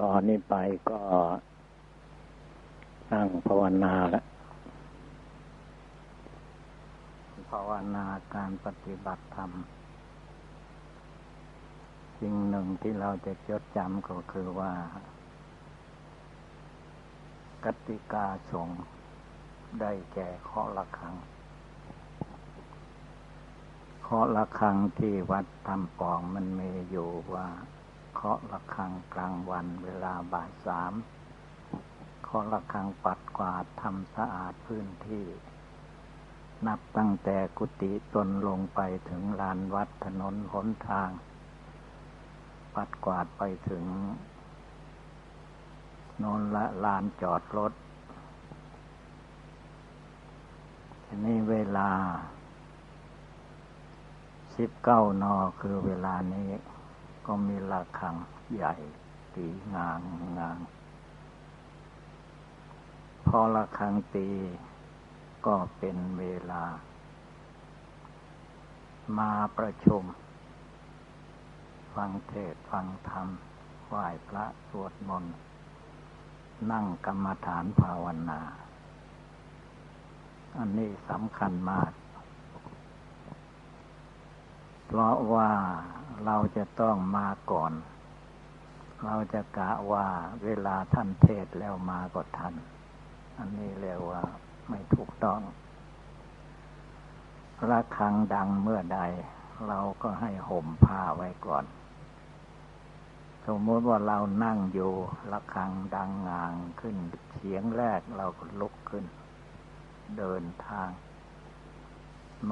ตอนนี้ไปก็นั่งภาวนาแล้วภาวนาการปฏิบัติธรรม สิ่งหนึ่งที่เราจะจดจำก็คือว่า กติกาสงได้แก่ข้อละครังข้อละครังที่วัดทำปองมันมีอยู่ว่า เคาะระฆังกลางวันเวลาบ่ายสามเคาะระฆังปัดกวาดทำสะอาดพื้นที่ นับตั้งแต่กุฏิจนลงไปถึงลานวัดถนนหนทาง ปัดกวาดไปถึงนนละลานจอดรถทีนี้เวลาสิบเก้านอคือเวลานี้ ก็มีระฆังใหญ่ตีงางงาง พอระฆังตีก็เป็นเวลา มาประชุม ฟังเทศฟังธรรมไหว้พระสวดมนต์นั่งกรรมฐานภาวนา อันนี้สำคัญมาก เพราะว่า เราจะต้องมาก่อน เราจะกะว่าเวลาท่านเทศแล้วมาก็ทัน อันนี้เรียกว่าไม่ถูกต้องระฆังดังเมื่อใด เราก็ให้ห่มผ้าไว้ก่อน สมมติว่าเรานั่งอยู่ระฆังดังงางขึ้นเสียงแรกเราก็ลุกขึ้น เดินทาง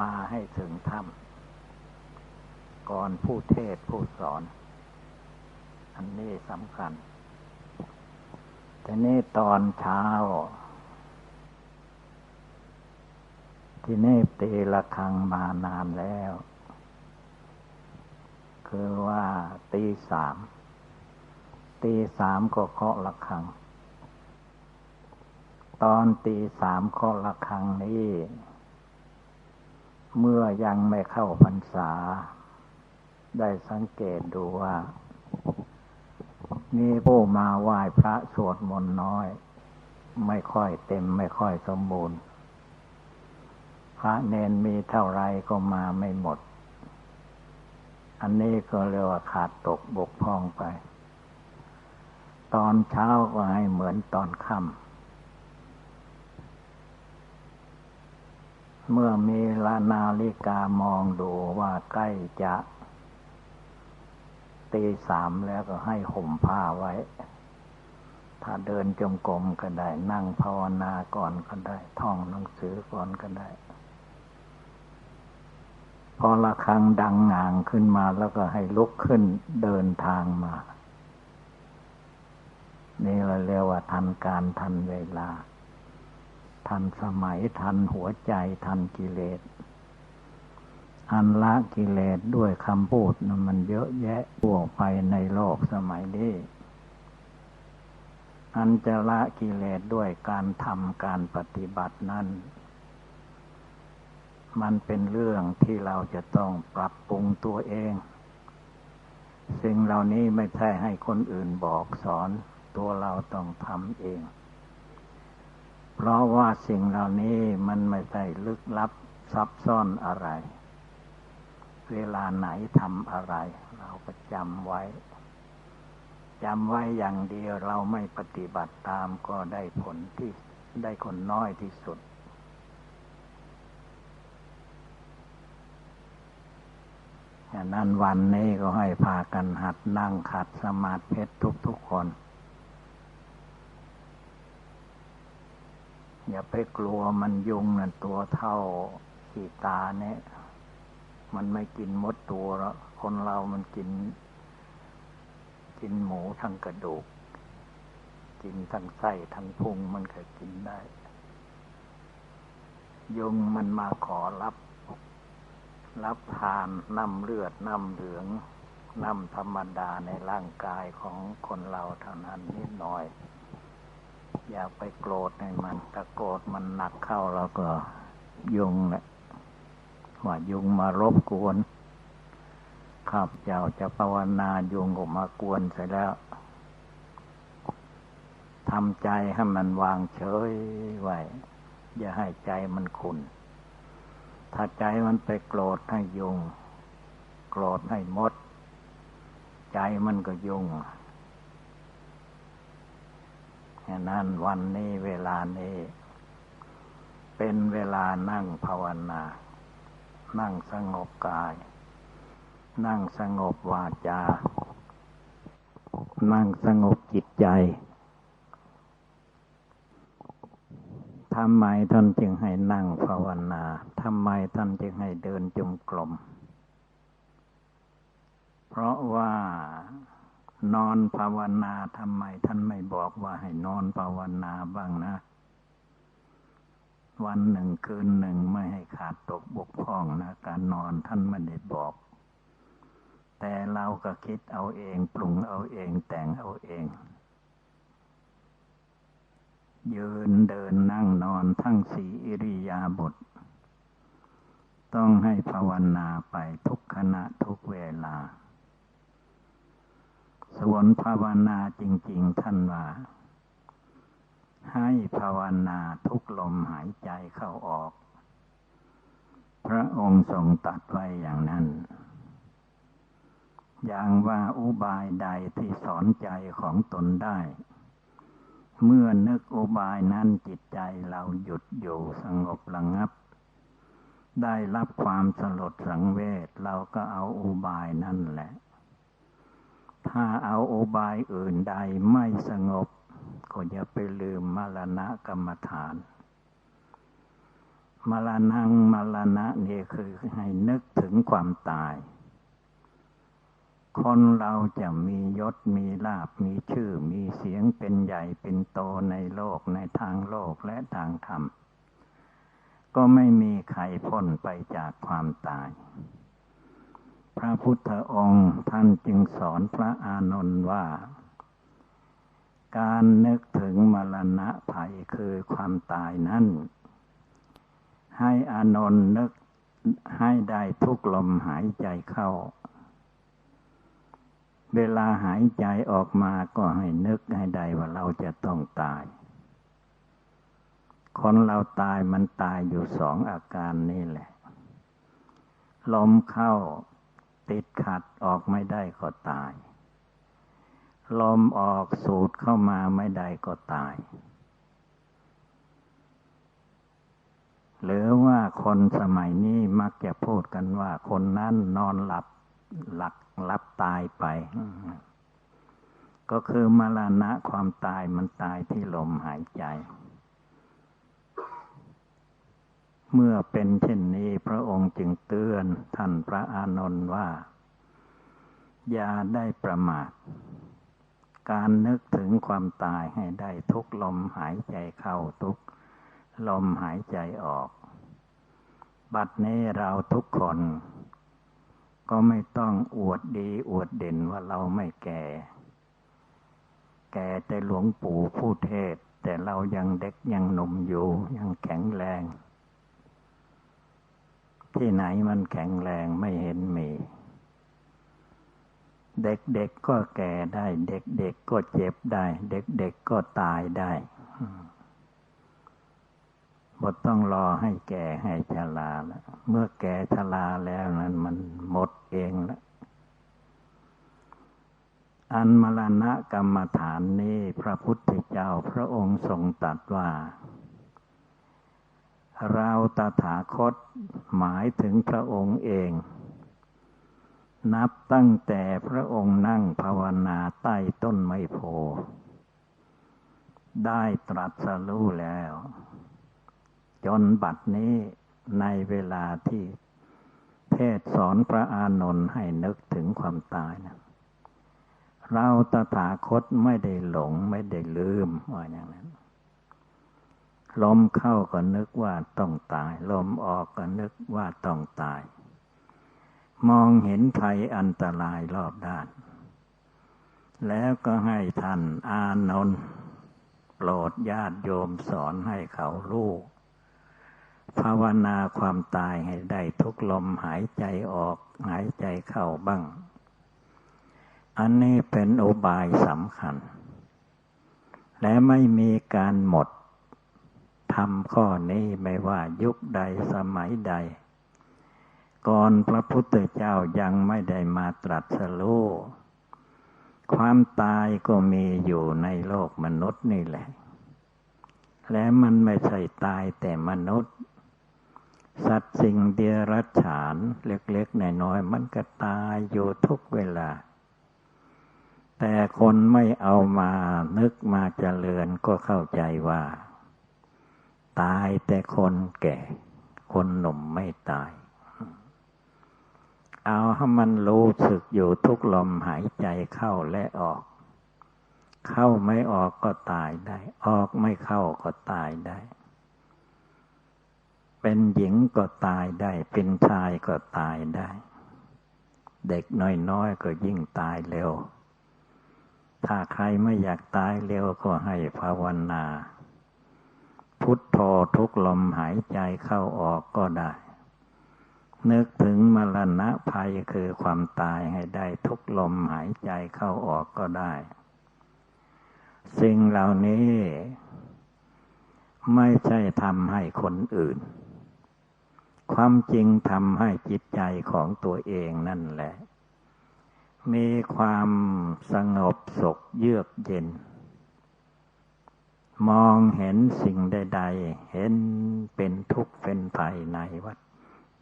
มาให้ถึงถ้ำ ก่อนผู้เทศผู้สอน อันนี้สำคัญ แต่นี่ตอนเช้า ที่นี่ตีละครังมานานแล้ว คือว่าตีสาม ตีสามก็เคาะละครัง ตอนตีสามเคาะละครังนี้ เมื่อยังไม่เข้าพรรษา ได้สังเกตดูว่า มีผู้มาไหว้พระสวดมนต์น้อย ไม่ค่อยเต็มไม่ค่อยสมบูรณ์ พระเนนมีเท่าไรก็มาไม่หมด อันนี้ก็เรียกว่าขาดตกบกพร่องไป ตอนเช้าก็ให้เหมือนตอนค่ำเมื่อมีลานาฬิกามองดูว่าใกล้จะ ตีสามแล้วก็ให้ห่มผ้าไว้ ถ้าเดินจงกรมก็ได้ นั่งภาวนาก่อนก็ได้ ท่องหนังสือก่อนก็ได้ พอละครังดังงางขึ้นมาแล้วก็ให้ลุกขึ้นเดินทางมา นี่เราเรียกว่าทันการทันเวลา ทันสมัยทันหัวใจทันกิเลส อันละกิเลสด้วยคำพูดนะมันเยอะแยะพวไปในโลกสมัยนี้ อันจะละกิเลสด้วยการทำการปฏิบัตินั้น มันเป็นเรื่องที่เราจะต้องปรับปรุงตัวเอง สิ่งเหล่านี้ไม่ใช่ให้คนอื่นบอกสอน ตัวเราต้องทำเอง เพราะว่าสิ่งเหล่านี้มันไม่ใช่ลึกลับซับซ้อนอะไร เวลาไหนทำอะไร เราก็จำไว้จำไว้อย่างเดียวเราไม่ปฏิบัติตามก็ได้ผลที่ได้คนน้อยที่สุด อย่างนั้นวันนี้ก็ให้พากันหัดนั่งขัดสมาธิเพชรทุกคน อย่าไปกลัวมันยุงนั่นตัวเท่าขีตาเนี่ย มันไม่กินมดตัวแล้วคนเรามันกิน กินหมูทั้งกระดูก กินทั้งไส้ทั้งพุงมันก็กินได้ ยุงมันมาขอรับ รับทานน้ำเลือดน้ำเหลืองน้ำธรรมดาในร่างกายของคนเราเท่านั้นนิดหน่อย อย่าไปโกรธในมันถ้าโกรธมันหนักเข้าเราก็ยุงแหละ ว่ายุงมารบกวนข้าพเจ้าจะภาวนายุงก็มากวนเสร็จแล้วทำใจให้มันวางเฉยไว้ อย่าให้ใจมันขุนถ้าใจมันไปโกรธให้ยุง โกรธให้มด ใจมันก็ยุงฉะนั้นวันนี้เวลานี้ เป็นเวลานั่งภาวนา นั่งสงบกาย นั่งสงบวาจา นั่งสงบจิตใจทำไมท่านจึงให้นั่งภาวนาทำไมท่านจึงให้เดินจมกลมเพราะว่านอนภาวนาทำไมท่านไม่บอกว่าให้นอนภาวนาบ้างนะ วันหนึ่งคืนหนึ่งไม่ให้ขาดตกบกพร่องนะการนอนท่านไม่ได้บอก แต่เราก็คิดเอาเองปรุงเอาเองแต่งเอาเอง ยืนเดินนั่งนอนทั้งสีอิริยาบถต้องให้ภาวนาไปทุกขณะทุกเวลา ส่วนภาวนาจริง ๆ ท่านว่า ให้ภาวนาทุกลมหายใจเข้าออก พระองค์ทรงตัดไว้อย่างนั้น อย่างว่าอุบายใดที่สอนใจของตนได้ เมื่อนึกอุบายนั้นจิตใจเราหยุดอยู่สงบระงับ ได้รับความสลดสังเวชเราก็เอาอุบายนั่นแหละ ถ้าเอาอุบายอื่นใดไม่สงบ ก็อย่าไปลืมมรณะกรรมฐาน มรณะมรณะนี่คือให้นึกถึงความตาย คนเราจะมียศมีลาบมีชื่อมีเสียงเป็นใหญ่เป็นโตในโลกในทางโลกและทางธรรม ก็ไม่มีใครพ้นไปจากความตายพระพุทธองค์ท่านจึงสอนพระอานนท์ว่า การนึกถึงมรณะภัยคือความตายนั้น ให้อานนท์นึกให้ได้ทุกลมหายใจเข้า เวลาหายใจออกมาก็ให้นึกให้ได้ว่าเราจะต้องตาย คนเราตายมันตายอยู่สองอาการนี่แหละ ลมเข้าติดขัดออกไม่ได้ก็ตาย ลมออกสูดเข้ามาไม่ได้ก็ตาย หรือว่าคนสมัยนี้มักจะพูดกันว่า คนนั้นนอนหลับหลักรับตายไป ก็คือมรณะความตายมันตายที่ลมหายใจ เมื่อเป็นเช่นนี้พระองค์จึงเตือนท่านพระอานนท์ว่า อย่าได้ประมาท การนึกถึงความตายให้ได้ทุกลมหายใจเข้าทุกลมหายใจออก บัดนี้เราทุกคน ก็ไม่ต้องอวดดีอวดเด่นว่าเราไม่แก่ แก่แต่หลวงปู่ผู้เทศ แต่เรายังเด็กยังหนุ่มอยู่ ยังแข็งแรง ที่ไหนมันแข็งแรงไม่เห็นมี เด็กๆก็แก่ได้ เด็กๆก็เจ็บได้ เด็กๆก็ตายได้บทต้องรอให้แก่ให้ชราแล้ว เมื่อแก่ชราแล้วนั้นมันหมดเองแล้ว อันมรณะกรรมฐานนี้พระพุทธเจ้าพระองค์ทรงตรัสว่า เราตถาคตหมายถึงพระองค์เอง นับตั้งแต่พระองค์นั่งภาวนาใต้ต้นไมโพ ได้ตรัสรู้แล้ว จนบัดนี้ในเวลาที่เทศสอนพระอานนท์ให้นึกถึงความตายนะเราตถาคตไม่ได้หลงไม่ได้ลืมว่าอย่างนั้น ลมเข้าก็นึกว่าต้องตาย ลมออกก็นึกว่าต้องตาย มองเห็นภัยอันตรายรอบด้าน แล้วก็ให้ท่านอานนท์โปรดญาติโยมสอนให้เขาลูก ภาวนาความตายให้ได้ทุกลมหายใจออกหายใจเข้าบ้าง อันนี้เป็นโอบายสำคัญ และไม่มีการหมดทำข้อนี้ไม่ว่ายุคใดสมัยใด ก่อนพระพุทธเจ้ายังไม่ได้มาตรัสรู้ความตายก็มีอยู่ในโลกมนุษย์นี่แหละ และมันไม่ใช่ตายแต่มนุษย์ สัตว์สิ่งเดียรัจฉานเล็กๆน้อยๆมันก็ตายอยู่ทุกเวลา แต่คนไม่เอามานึกมาเจริญก็เข้าใจว่า ตายแต่คนแก่ คนหนุ่มไม่ตาย เอาให้มันรู้สึกอยู่ทุกลมหายใจเข้าและออก เข้าไม่ออกก็ตายได้ ออกไม่เข้าก็ตายได้ เป็นหญิงก็ตายได้ เป็นชายก็ตายได้ เด็กน้อยๆก็ยิ่งตายเร็ว ถ้าใครไม่อยากตายเร็วก็ให้ภาวนา พุทโธทุกลมหายใจเข้าออกก็ได้ นึกถึงมรณะภัยคือความตายให้ได้ทุกลมหายใจเข้าออกก็ได้ สิ่งเหล่านี้ ไม่ใช่ทำให้คนอื่น ความจริงทำให้จิตใจของตัวเองนั่นแหละ มีความสงบสุขเยือกเย็น มองเห็นสิ่งใด ๆ เห็นเป็นทุกข์เป็นภัยในวัฏ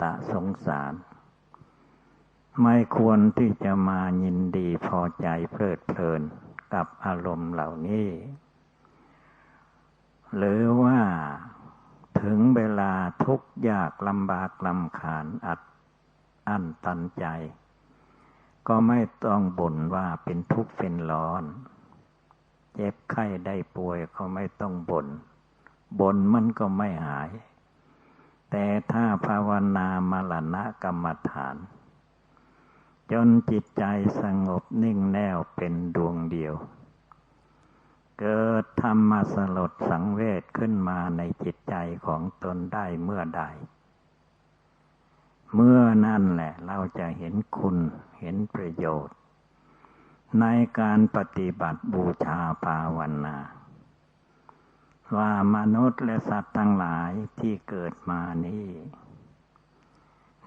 ตะสงสาร ไม่ควรที่จะมายินดีพอใจเพลิดเพลินกับอารมณ์เหล่านี้ หรือว่าถึงเวลาทุกข์ยากลำบากลำขานอัดอั้นตันใจ ก็ไม่ต้องบ่นว่าเป็นทุกข์เป็นร้อน เจ็บไข้ได้ป่วยก็ไม่ต้องบน่นบ่นมันก็ไม่หาย แต่ถ้าภาวนามรณะกรรมฐาน จนจิตใจสงบนิ่งแน่วเป็นดวงเดียว เกิดธรรมสลดสังเวชขึ้นมาในจิตใจของตนได้เมื่อใด เมื่อนั่นแหละเราจะเห็นคุณเห็นประโยชน์ ในการปฏิบัติบูชาภาวนา ว่ามนุษย์และสัตว์ทั้งหลายที่เกิดมานี้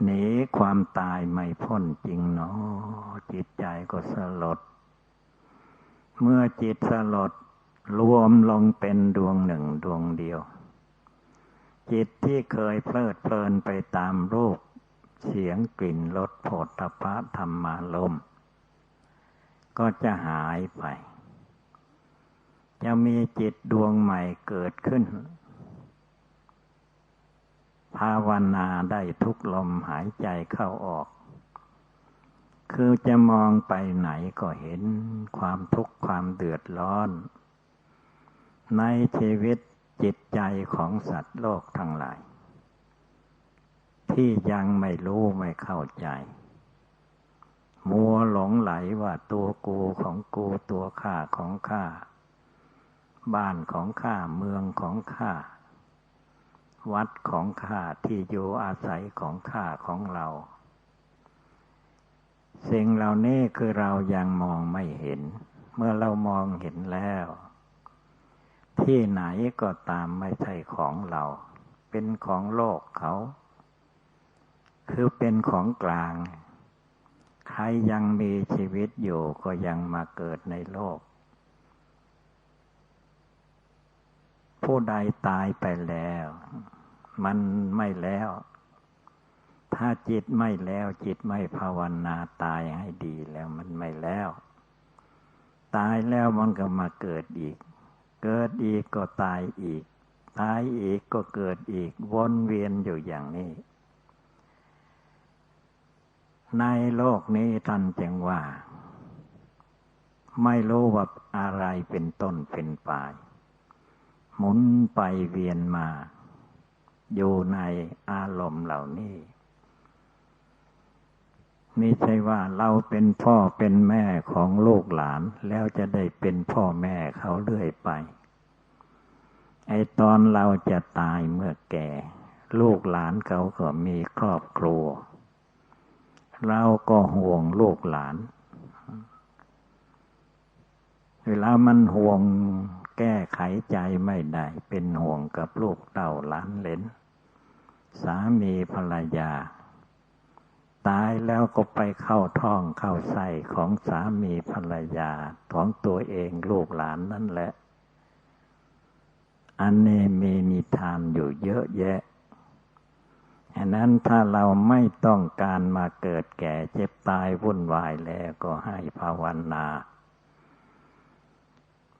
หนีความตายไม่พ้นจริงเนาะจิตใจก็สลด เมื่อจิตสลดรวมลงเป็นดวงหนึ่งดวงเดียว จิตที่เคยเพลิดเพลินไปตามรูป เสียงกลิ่นรสโผฏฐพะธรรมารมก็จะหายไป จะมีจิตดวงใหม่เกิดขึ้น ภาวนาได้ทุกลมหายใจเข้าออก คือจะมองไปไหนก็เห็นความทุกข์ความเดือดร้อน ในชีวิตจิตใจของสัตว์โลกทั้งหลาย ที่ยังไม่รู้ไม่เข้าใจ มัวหลงไหลว่าตัวกูของกูตัวข้าของข้า บ้านของข้าเมืองของข้าวัดของข้าที่อยู่อาศัยของข้าของเรา สิ่งเหล่านี้คือเรายังมองไม่เห็น เมื่อเรามองเห็นแล้ว ที่ไหนก็ตามไม่ใช่ของเรา เป็นของโลกเขา คือเป็นของกลาง ใครยังมีชีวิตอยู่ก็ยังมาเกิดในโลก ผู้ใดตายไปแล้ว มันไม่แล้ว ถ้าจิตไม่แล้ว จิตไม่ภาวนาตายให้ดีแล้วมันไม่แล้ว ตายแล้วมันก็มาเกิดอีก เกิดอีกก็ตายอีก ตายอีกก็เกิดอีก วนเวียนอยู่อย่างนี้ ในโลกนี้ท่านจึงว่า ไม่รู้ว่าอะไรเป็นต้นเป็นปลาย หมุนไปเวียนมา อยู่ในอารมณ์เหล่านี้ไม่ใช่ว่าเราเป็นพ่อเป็นแม่ของลูกหลาน แล้วจะได้เป็นพ่อแม่เขาเรื่อยไป ไอตอนเราจะตายเมื่อแก่ ลูกหลานเขาก็มีครอบครัว เราก็ห่วงลูกหลานเวลามันห่วง แก้ไขใจไม่ได้ เป็นห่วงกับลูกเต่าล้านเลนสามีภรรยา ตายแล้วก็ไปเข้าท้องเข้าไส้ของสามีภรรยาของตัวเองลูกหลานนั่นแหละ อันนี้มีนิทานอยู่เยอะแยะฉะนั้นถ้าเราไม่ต้องการมาเกิดแก่เจ็บตายวุ่นวายแล้วก็ให้ภาวนา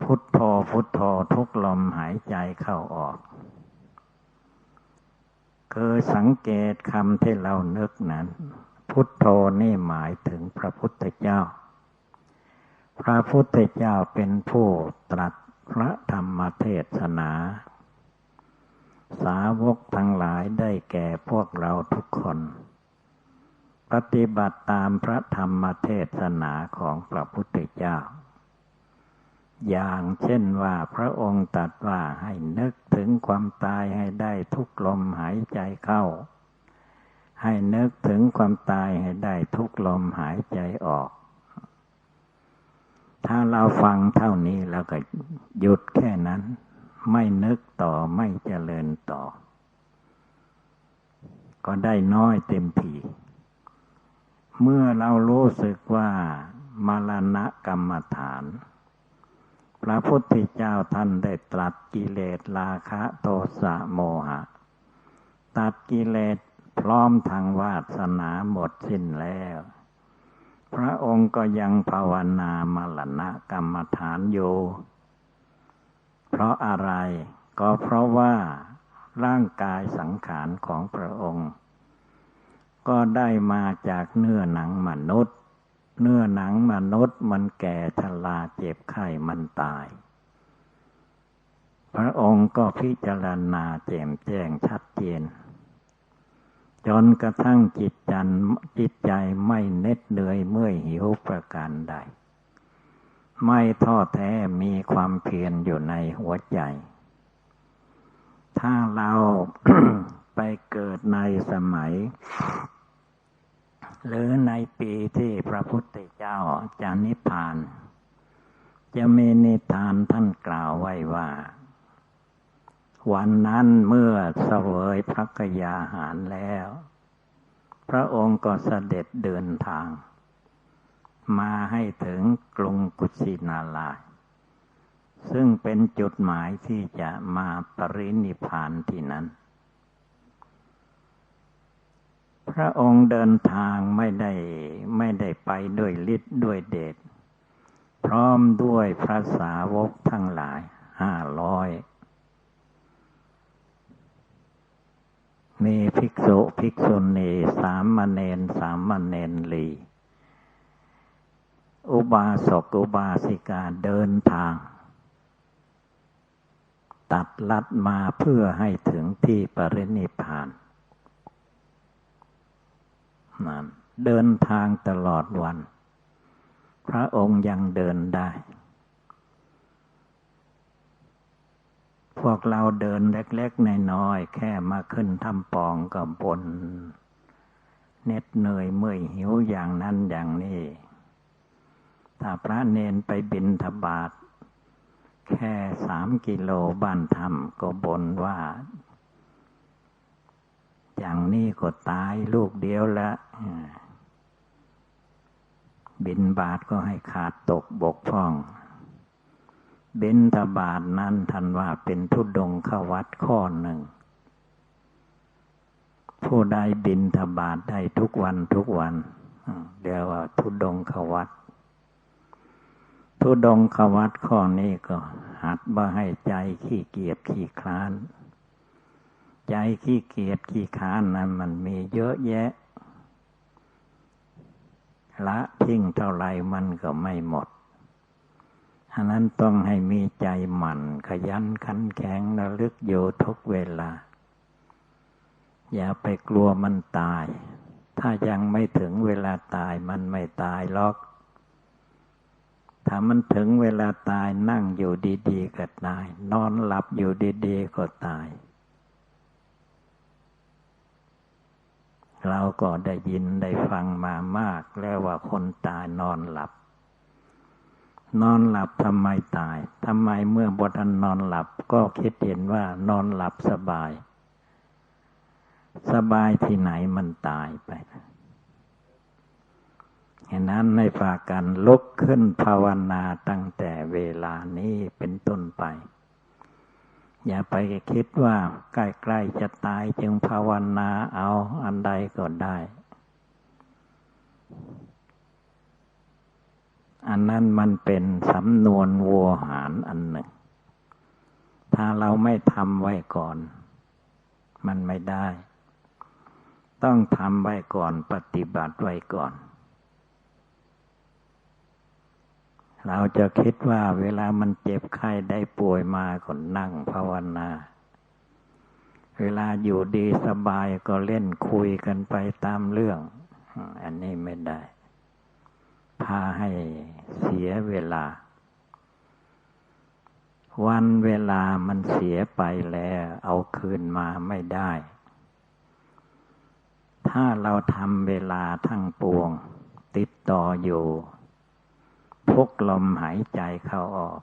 พุทโธพุทโธทุกลมหายใจเข้าออก คือสังเกตคำที่เรานึกนั้น พุทโธนี่หมายถึงพระพุทธเจ้า พระพุทธเจ้าเป็นผู้ตรัสพระธรรมเทศนา สาวกทั้งหลายได้แก่พวกเราทุกคน ปฏิบัติตามพระธรรมเทศนาของพระพุทธเจ้า อย่างเช่นว่าพระองค์ตรัสว่าให้นึกถึงความตายให้ได้ทุกลมหายใจเข้า ให้นึกถึงความตายให้ได้ทุกลมหายใจออก ถ้าเราฟังเท่านี้แล้วก็หยุดแค่นั้น ไม่นึกต่อไม่เจริญต่อ ก็ได้น้อยเต็มทีเมื่อเรารู้สึกว่ามรณะกรรมฐาน พระพุทธเจ้าท่านได้ตรัสกิเลสราคะโทสะโมหะ ตัดกิเลสพร้อมทางวาสนาหมดสิ้นแล้ว พระองค์ก็ยังภาวนามรณะกรรมฐานอยู่เพราะอะไรก็เพราะว่าร่างกายสังขารของพระองค์ ก็ได้มาจากเนื้อหนังมนุษย์ เนื้อหนังมนุษย์มันแก่ชราเจ็บไข้มันตาย พระองค์ก็พิจารณาแจ่มแจ้งชัดเจน จนกระทั่งจิตจันจิตใจไม่เน็ดเหนื่อยเมื่อยหิวประการใด ไม่ท้อแท้มีความเพียรอยู่ในหัวใจ ถ้าเราไปเกิดในสมัย หรือในปีที่พระพุทธเจ้าจะนิพพาน จะมีนิทานท่านกล่าวไว้ว่า วันนั้นเมื่อเสวยพระกยาหารแล้ว พระองค์ก็เสด็จเดินทาง มาให้ถึงกรุงกุสินาลาซึ่งเป็นจุดหมายที่จะมาปรินิพานที่นั้น พระองค์เดินทางไม่ได้ไม่ได้ไปด้วยฤทธิ์ด้วยเดชพร้อมด้วยพระสาวกทั้งหลายห้าร้อยมีภิกษุภิกษุณีสามมเณรสามมเณรลี อุบาสกอุบาสิกาเดินทาง ตัดลัดมาเพื่อให้ถึงที่ปรินิพาน นั่นเดินทางตลอดวัน พระองค์ยังเดินได้ พวกเราเดินเล็กๆน้อยๆแค่มาขึ้นทำปองกับบนเน็ดเหนื่อยเมื่อยหิวอย่างนั้นอย่างนี้ ถ้าพระเนนไปบินทบาทแค่สามกิโลบ้านธรรมก็บนว่า อย่างนี้ก็ตายลูกเดียวละบินบาทก็ให้ขาดตกบกพร่อง บินทบาทนั้นทันว่าเป็นทุดงขวัดข้อหนึ่ง ผู้ใดบินทบาทได้ทุกวันทุกวันเรียกว่าทุดงขวัดทุดงขวัตข้อนี้ก็หัดบ่ให้ใจขี้เกียจขี้คลาน ใจขี้เกียจขี้คลานนั้นมันมีเยอะแยะ ละทิ้งเท่าไรมันก็ไม่หมดฉะนั้นต้องให้มีใจหมั่น ขยันขันแข็งระลึกอยู่ทุกเวลา อย่าไปกลัวมันตาย ถ้ายังไม่ถึงเวลาตายมันไม่ตายหรอก ถ้ามันถึงเวลาตายนั่งอยู่ดี ๆ ก็ตาย นอนหลับอยู่ดี ๆ ก็ตาย เราก็ได้ยินได้ฟังมามาก แล้วว่าคนตายนอนหลับ นอนหลับทำไมตายทำไมเมื่อบทันนอนหลับ ก็คิดเห็นว่านอนหลับสบาย สบายที่ไหนมันตายไปฉะนั้นในฝากกันลุกขึ้นภาวนาตั้งแต่เวลานี้เป็นต้นไป อย่าไปคิดว่าใกล้ๆจะตายจึงภาวนาเอาอันใดก็ได้ อันนั้นมันเป็นสำนวนวัวหารอันหนึ่ง ถ้าเราไม่ทำไว้ก่อน มันไม่ได้ ต้องทำไว้ก่อนปฏิบัติไว้ก่อน เราจะคิดว่าเวลามันเจ็บไข้ได้ป่วยมาก็นั่งภาวนา เวลาอยู่ดีสบายก็เล่นคุยกันไปตามเรื่อง อันนี้ไม่ได้ พาให้เสียเวลา วันเวลามันเสียไปแล้ว เอาคืนมาไม่ได้ ถ้าเราทำเวลาทั้งปวง ติดต่ออยู่ ทุกลมหายใจเข้าออก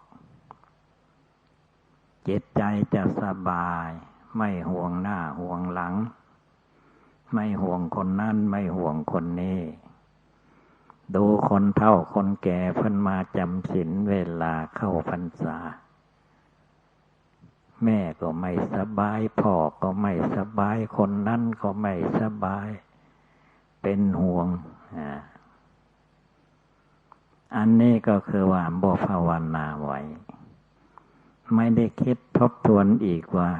จิตใจจะสบาย ไม่ห่วงหน้าห่วงหลัง ไม่ห่วงคนนั้นไม่ห่วงคนนี้ดูคนเท่าคนแก่เพิ่นมาจำศีลเวลาเข้าพรรษา แม่ก็ไม่สบายพ่อก็ไม่สบายคนนั้นก็ไม่สบาย เป็นห่วงอ่า อันนี้ก็คือว่าบภาวนาไว้ ไม่ได้คิดทบทวนอีกว่า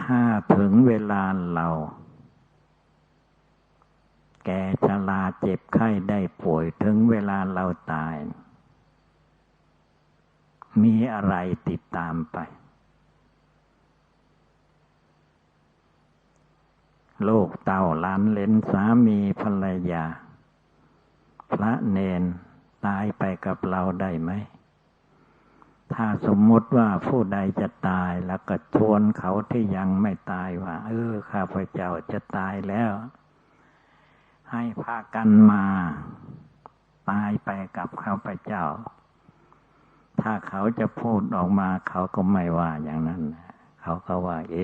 ถ้าถึงเวลาเรา แกชราเจ็บไข้ได้ป่วยถึงเวลาเราตาย มีอะไรติดตามไป โลกเต่าล้านเลนสามีภรรยา พระเนนตายไปกับเราได้ไหม ถ้าสมมติว่าผู้ใดจะตายแล้วก็ชวนเขาที่ยังไม่ตายว่า เออข้าพเจ้าจะตายแล้ว ให้พากันมา ตายไปกับข้าพเจ้า ถ้าเขาจะพูดออกมา เขาก็ไม่ว่าอย่างนั้น เขาก็ว่า เอ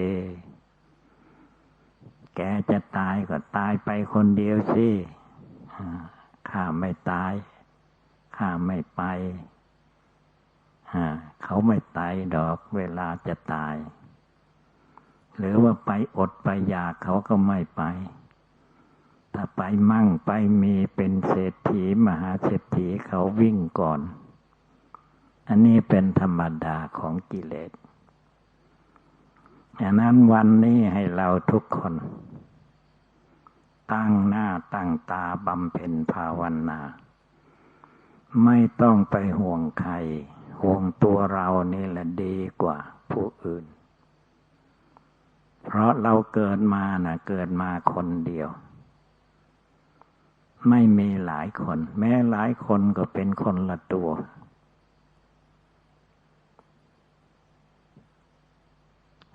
แกจะตายก็ตายไปคนเดียวสิ ข้าไม่ตาย ข้าไม่ไปเขาไม่ตายดอกเวลาจะตาย หรือว่าไปอดไปอยากเขาก็ไม่ไป ถ้าไปมั่งไปมีเป็นเศรษฐีมหาเศรษฐีเขาวิ่งก่อน อันนี้เป็นธรรมดาของกิเลสฉะนั้นวันนี้ให้เราทุกคน ตั้งหน้าตั้งตาบำเพ็ญภาวนา ไม่ต้องไปห่วงใคร ห่วงตัวเรานี่แหละดีกว่าผู้อื่น เพราะเราเกิดมานะ่ะเกิดมาคนเดียว ไม่มีหลายคน แม้หลายคนก็เป็นคนละตัว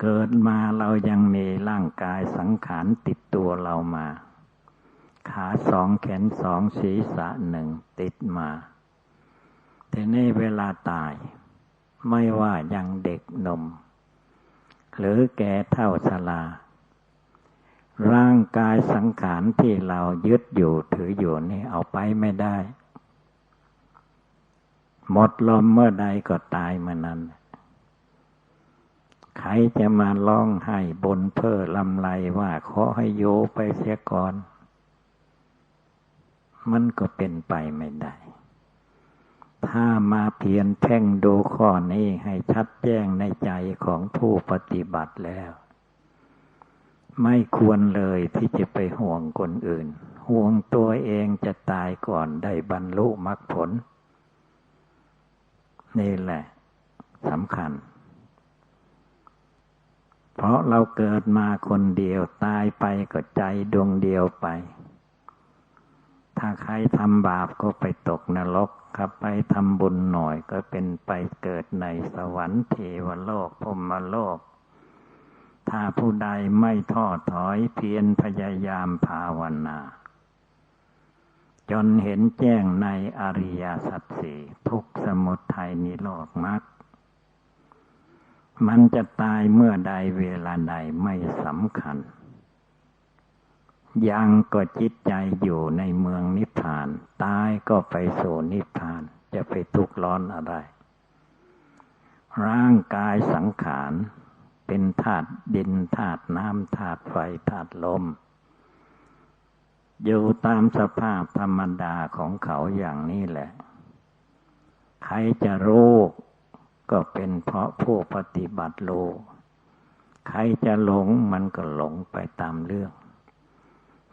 เกิดมาเรายังมีร่างกายสังขารติดตัวเรามา ขาสองแขนสองศีรษะหนึ่งติดมา ทีนี้เวลาตาย ไม่ว่ายังเด็กนมหรือแก่เท่าชราร่างกายสังขารที่เรายึดอยู่ถืออยู่นี่เอาไปไม่ได้ หมดลมเมื่อใดก็ตายเมื่อนั้น ใครจะมาร้องให้บนเพ้อลำไรว่าขอให้โยไปเสียก่อน มันก็เป็นไปไม่ได้ ถ้ามาเพียนแพ่งดูข้อนี้ให้ชัดแจ้งในใจของผู้ปฏิบัติแล้ว ไม่ควรเลยที่จะไปห่วงคนอื่น ห่วงตัวเองจะตายก่อนได้บรรลุมรรคผล นี่แหละสำคัญเพราะเราเกิดมาคนเดียวตายไปก็ใจดวงเดียวไป ถ้าใครทำบาปก็ไปตกนรกครับไปทำบุญหน่อยก็เป็นไปเกิดในสวรรค์เทวโลกพรมโลก ถ้าผู้ใดไม่ท้อถอยเพียรพยายามภาวนา จนเห็นแจ้งในอริยสัจสี่ทุกสมุทัยนิโรธมรรคมันจะตายเมื่อใดเวลาใดไม่สำคัญ ยังก็จิตใจอยู่ในเมืองนิพพาน ตายก็ไปสู่นิพพาน จะไปทุกข์ร้อนอะไร ร่างกายสังขาร เป็นธาตุดินธาตุน้ำธาตุไฟธาตุลม อยู่ตามสภาพธรรมดาของเขาอย่างนี้แหละ ใครจะรู้ก็เป็นเพราะผู้ปฏิบัติโลใครจะหลงมันก็หลงไปตามเรื่อง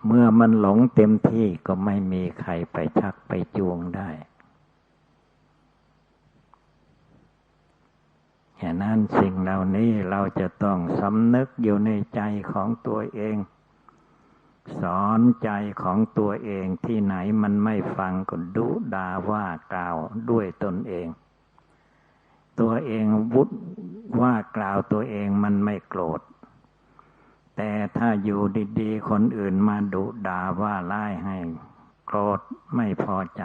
เมื่อมันหลงเต็มที่ก็ไม่มีใครไปชักไปจูงได้ฉะนั้นสิ่งเหล่านี้เราจะต้องสำนึกอยู่ในใจของตัวเอง สอนใจของตัวเองที่ไหนมันไม่ฟังก็ดุดาว่ากล่าวด้วยตนเอง ตัวเองวุฒว่ากล่าวตัวเองมันไม่โกรธ แต่ถ้าอยู่ดีๆ คนอื่นมาดุด่าว่าไล่ให้ โกรธไม่พอใจ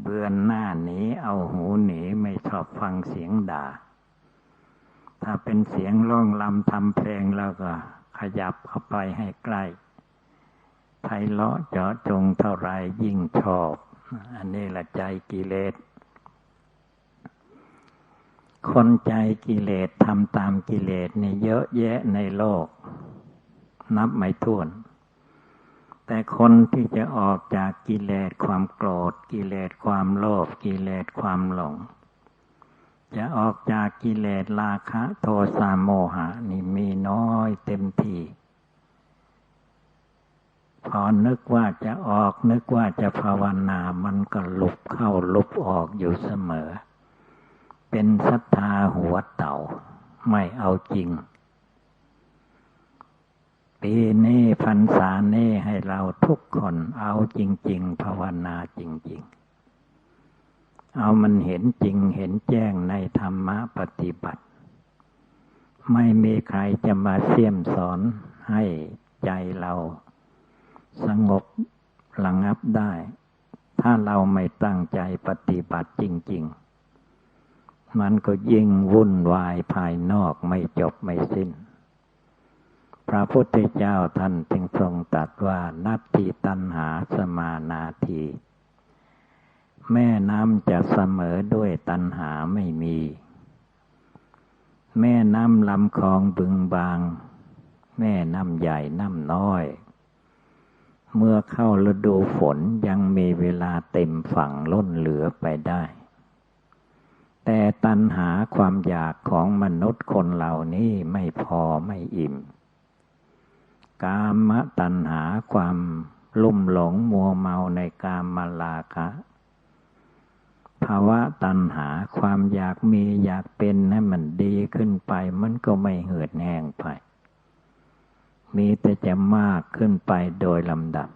เบือนหน้าหนีเอาหูหนีไม่ชอบฟังเสียงด่า ถ้าเป็นเสียงร้องลำทำเพลงแล้วก็ ขยับเข้าไปให้ใกล้ไพเราะเจาะจงเท่าไรยิ่งชอบ อันนี้ละใจกิเลส คนใจกิเลสทำตามกิเลสนี่เยอะแยะในโลก นับไม่ถ้วน แต่คนที่จะออกจากกิเลสความโกรธ กิเลสความโลภกิเลสความหลง จะออกจากกิเลสราคะโทสะโมหะนี่มีน้อยเต็มทีพอนึกว่าจะออกนึกว่าจะภาวนา มันก็ลุบเข้าลุบออกอยู่เสมอ เป็นศรัทธาหัวเต่า ไม่เอาจริง ปีนี้พรรษาเน่ให้เราทุกคนเอาจริง ๆ ภาวนาจริง ๆ เอามันเห็นจริงเห็นแจ้งในธรรมะปฏิบัติ ไม่มีใครจะมาเสี่ยมสอนให้ใจเราสงบระงับได้ ถ้าเราไม่ตั้งใจปฏิบัติจริง ๆ มันก็ยิ่งวุ่นวายภายนอกไม่จบไม่สิ้น พระพุทธเจ้าท่านจึงทรงตรัสว่านัตติตันหาสมานาที แม่น้ำจะเสมอด้วยตันหาไม่มี แม่น้ำลำคลองบึงบาง แม่น้ำใหญ่น้ำน้อย เมื่อเข้าฤดูฝนยังมีเวลาเต็มฝั่งล้นเหลือไปได้ แต่ตัณหาความอยากของมนุษย์คนเหล่านี้ไม่พอไม่อิ่ม กามตัณหาความลุ่มหลงมัวเมาในกามมาลาคะภาวะตัณหาความอยากมีอยากเป็นให้มันดีขึ้นไป มันก็ไม่เหือดแห้งไป มีแต่จะมากขึ้นไปโดยลำดับ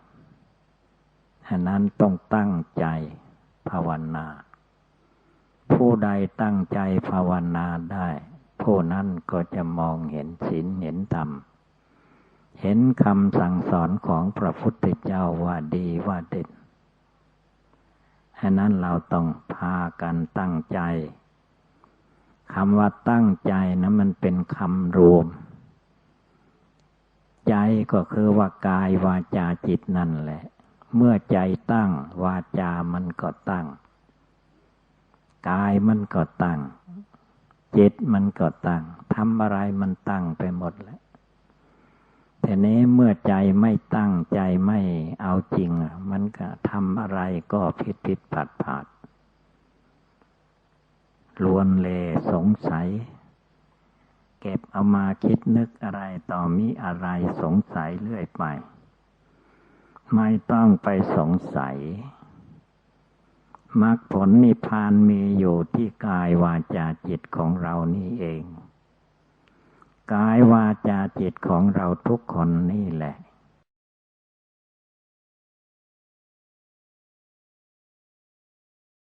ฉะนั้นต้องตั้งใจภาวนา ผู้ใดตั้งใจภาวนาได้ ผู้นั้นก็จะมองเห็นศีลเห็นธรรม เห็นคำสั่งสอนของพระพุทธเจ้าว่าดีว่าเด่นฉะนั้นเราต้องพากันตั้งใจคำว่าตั้งใจนะมันเป็นคำรวม ใจก็คือว่ากายวาจาจิตนั่นแหละ เมื่อใจตั้งวาจามันก็ตั้ง กายมันก็ตั้ง จิตมันก็ตั้งทำอะไรมันตั้งไปหมดแล้วแต่นี้เมื่อใจไม่ตั้งใจไม่เอาจริง มันก็ทำอะไรก็ผิดผิดผัดผัดลวนเลสงสัย เก็บเอามาคิดนึกอะไรต่อมีอะไรสงสัยเรื่อยไป ไม่ต้องไปสงสัย มรรคผลนิพพานมีอยู่ที่กายวาจาจิตของเรานี่เอง กายวาจาจิตของเราทุกคนนี่แหละ